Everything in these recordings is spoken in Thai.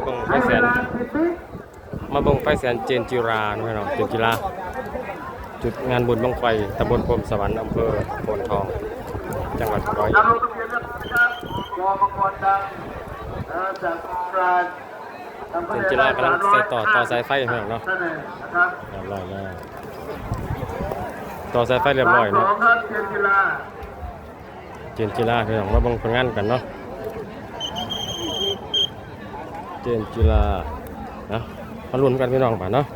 มาเบิ่งไฟแสนมาเบิ่งไฟแสนเจนจิราเนาะพี่น้องเจนจิราจุดงานบุญบังไฟตำบลพรมสวรรค์อำเภอโพนทอง จังหวัดร้อยเอ็ดเจนจิรากำลังใส่ต่อต่อสายไฟพี่อเนาะท่านเองนะครับเรียบร้อยแล้วต่อสายไฟเรียบร้อยเนาะเทียนกีฬาเจนจิราพี่อมาเบิ่งผลงานกันเนาะ เจ นจีลานะมาลุ้นกันพี่น้องป่ะเนาะ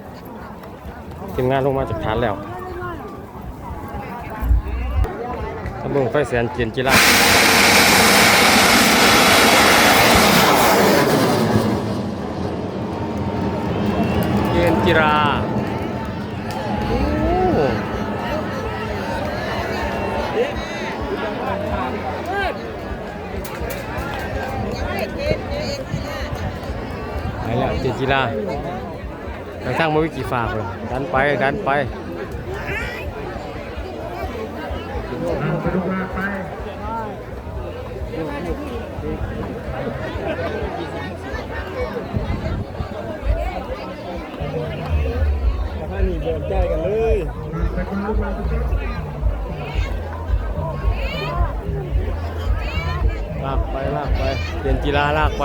ทีมงานลงมาจากฐานแล้วมาเบิ่งไฟแสนเจนจีลา ไปแล้วเจนจิราไปสร้างมาวิกิฝากเลยดันไปดันไปไปดูมาไปถ้านี่เดินใจกันเลยลากไปลากไป เปลี่ยนกีฬาลากไป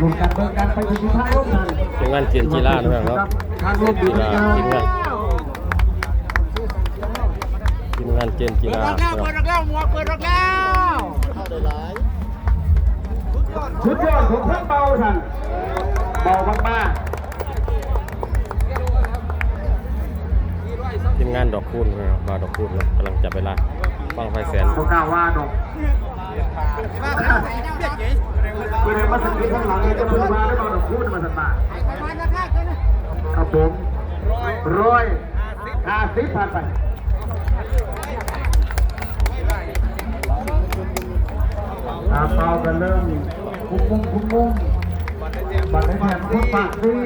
ดูการเบิกการไปถึงที่ท้ายรถนั่นทีมงานเปลี่ยนกีฬานะครับเนาะทางรถดีกีนะฬาครับทีมงานทีมงานเจนกีฬาครับชุดยอดของเครื่องเบาท่านเบามากทีมงานดอกคูณนะครับมาดอกคูณครับกำลังจับเวลาฟังไฟแสนๆเขากล่าวว่าดอก คือในมาสังเกตข้างหลังนี่จะพูดว่าได้มาดอกพูดมาสักบาทครับผมร้อยห้าสิบพันไปตาเปากันเริ่มคุ้มมุ้งคุ้มมุ้งบัตรในแถมพุทธปากซี่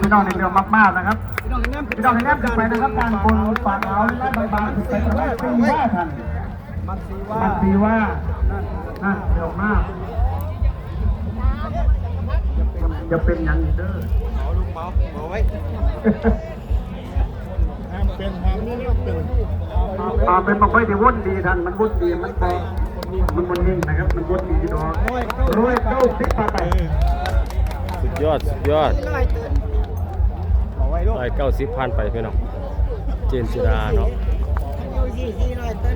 พี่น้องในเรือมากๆนะครับพี่น้องให้แนบกันไปนะครับการบนปากเอาและบางๆถึงไปทางแรกตีว่าทันมันสีว่ามันตีว่านั่นเร็วมากจะเป็นอยังนี้เด้อเอาลูกเมาส์เอาไว้ห้ามเป็นห้ามนี่เป็นอ่าเป็นบอกไว้ที่วนดีทันมันวนดีมันพอมันวนนิ่งนะครับ มันวนดีดอกรวยเก้าสิบปาไปสุดยอด สุดยอดเอาไว้ลูก ร้อยเก้าสิบพันไปพี่น้องเจนจิราเนาะ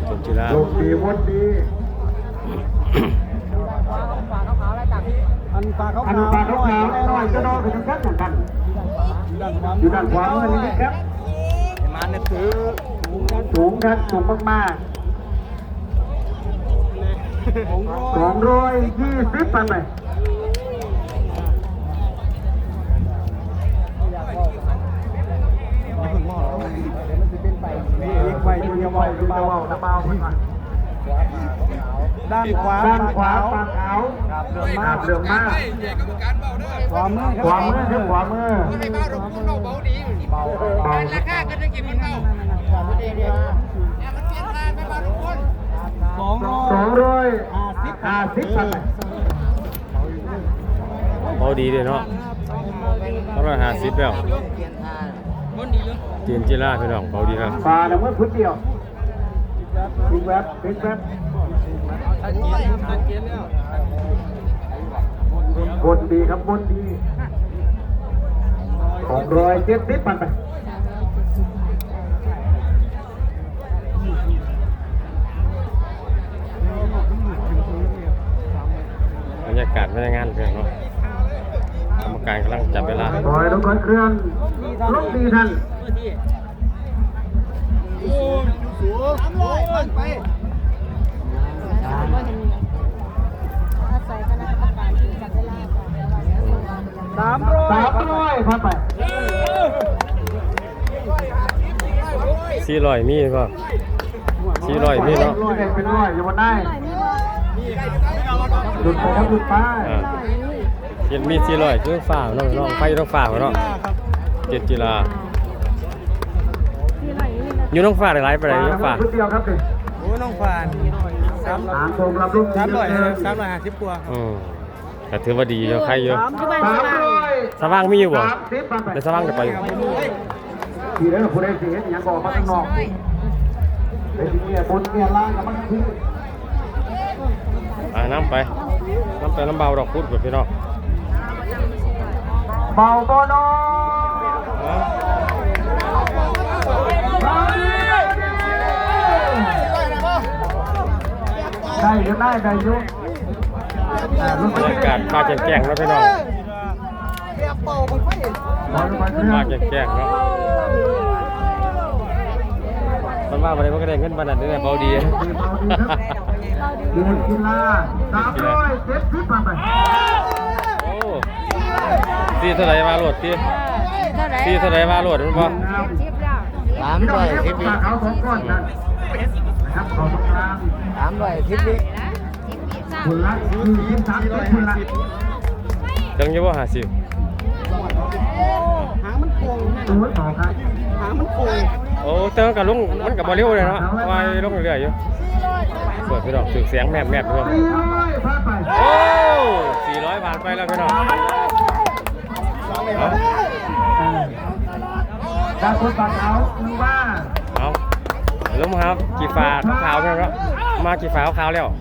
เจนจิราโลกดีวนดีอันปลาเขาอันขาวปลาขาวๆน้อยก็น้อยคือทั้งกันเหมือนกันดันความอยู่ด้านขวามือนี่ครับมันเนี่ยถือสูงครับสูงมากของๆสองร้อยยี่สิบปาไป มันจะเป็นไปนี่เอกไว้เดียวเบาไว้ดูเบาเบาๆเบาๆขึ้นมาด้านขวาด้านขวาปากขาวครับเดินคมารับเรื่องมากขวามือขวามือครับขวามือเบาเบาราคาก็ได้กินมันเบาสองร้สออยงร้อยห้าสิบห้าสิบปาไปพอดีเลยเนาะร้อยห้าสิบแล้ว เจนจิราพี่น้องเบาดีครับปลาเนี่ยเมื่อพุทธเดียวพิกแวบพิกแวบบนดีครับบนดีสองร้อยเจ็ดสิบปาไปบรรยากาศไม่ได้งานเพื่อนเนาะกรรมการกำลังจับเวลาปล่อยลงก่อนเครื่องลงดีท่ ที่สูงสามร้อยไปสามร้อยสามร้อยพันไปสี่ร้อยมีป่ะสี่ร้อยมีเนาะเป็นร้อยอยู่ได้หลุไปครับหลุดไปเห็นมีสี่ร้อยเครื่องฝ่าเนาะน้องไปต้องฝ่าเนาะเจ็ดจีลา อยู่น้องฝ่าหลายๆไปไหนน้องฝ่าชุดเดียวครับสิโอ้น้องฟานสามสามโมงรับลูกสามร้อยสามร้อยห้าสิบกว่าอืมแต่ถือว่าดีเยอะใครเยอะสามร้อยสว่างมีอยู่บ่สามสิบพันไปในสว่างจะไปอยู่ทีแล้วผู้ใดสิเห็นอย่างบอกมาข้างนอกไปที่เนี่ยบนเนี่ยล่างกับมันคืออ่าน้ำไปน้ำไปน้ำเบาดอกพุดแบบพี่น้องเบาบอนอ อ่าได้ก็ได้ได้อยุ่อ่าลงไปบรรยากาศมาแจ้งๆเนาะพี่น้องบอลลงไปเครื่องมาแจ้งๆเนาะมันว่าอะไรมันก็ได้เงินบานนั้นได้เบาดีเบาดีครับเดือนกีฬาสามร้อยเจ็ดสิบพันไปโอ้ตีเท่าไหร่มาโหลดตีตีเท่าไหร่มาโหลดมันบ่สามร้อยสิบปลาเขาของก้อนนั่นนะครับขอบคุณครับสามร้อยสิบวิ คุณละคือยี่สามสิบคุณละจังอยู่บ่ห้าสิบหางมันโกงตัวต่อครับหางมันโกงโอ้เติมกับลุงมันกับบ่เร็วเลยเนาะวายลงเรื่อยๆอยู่สวยพี่น้องถึงเสียงแมบแมบพี่น้องสี่ร้อยพันไปโอ้สี่ร้อยบาทไปแล้วพี่น้องเอาดาวคนปากเขาคือว่าเอาลุงครับกี่ฝาขาวๆแล้วเนาะมากี่ฝาขาวๆแล้วอ่า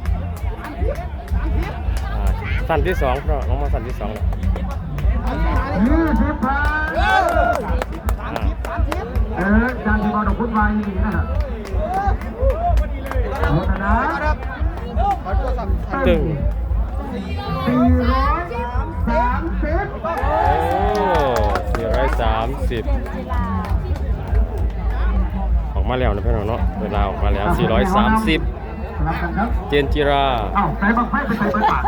สั้นที่สองพี่น้อน้องมาสั้นที่สองแล้วยี่สิบพันอ่าเออจานที่บอลดอกพุทธวายนี่นะครับหมดนะตึงสี่ร้อยสามสิบโอ้สี่ร้อยสามสิบออกมาแล้วนะพี่น้องเนาะเวลาออกมาแล้วสี่ร้อยสามสิบเจนจิราอ้าวใส่บังไฟไปใส่ใบปาก